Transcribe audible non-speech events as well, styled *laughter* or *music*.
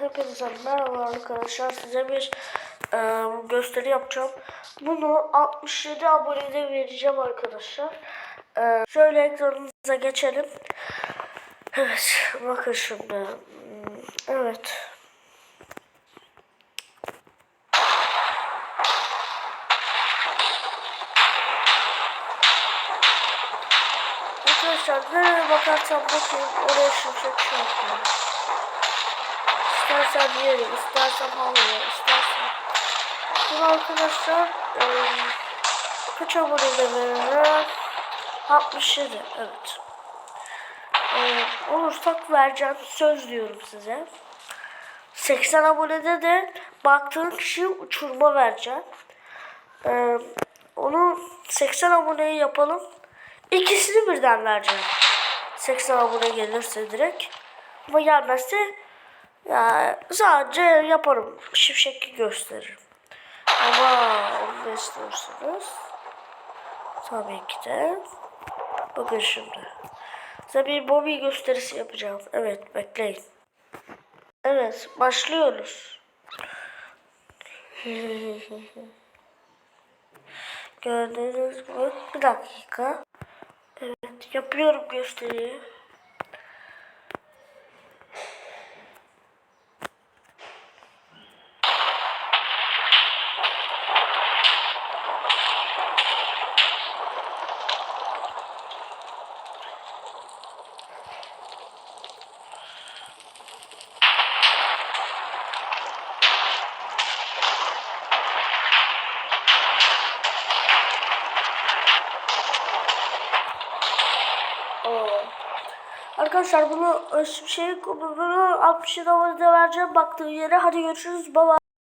hepinize merhaba arkadaşlar. Size bir e, gösteri yapacağım. Bunu 67 abonede vereceğim arkadaşlar. E, şöyle ekranımıza geçelim. Evet, bakın şimdi. Evet. Arkadaşlar nereye bakarsam bakayım oraya şimşek şey. İstersen yerim, istersen havaya, istersen... Bunu arkadaşlar e, kaç abone de veririm? 67, evet. E, olursak vereceğim, söz diyorum size. 80 abonede de baktığın kişiye uçurma vereceğim. E, onu 80 aboneye yapalım. İkisini birden vereceğim. 80 abone gelirse direkt. Ama gelmezse ya sadece yaparım. Şimşekli gösteririm. Ama onu da istiyorsanız tabii ki de bakın şimdi. Size bir Bobby gösterisi yapacağım. Evet bekleyin. Evet başlıyoruz. *laughs* Gördüğünüz gibi bir dakika. Evet yapıyorum gösteriyi. Arkadaşlar bunu şey bunu 60 abone vereceğim baktığı yere. Hadi görüşürüz. Baba.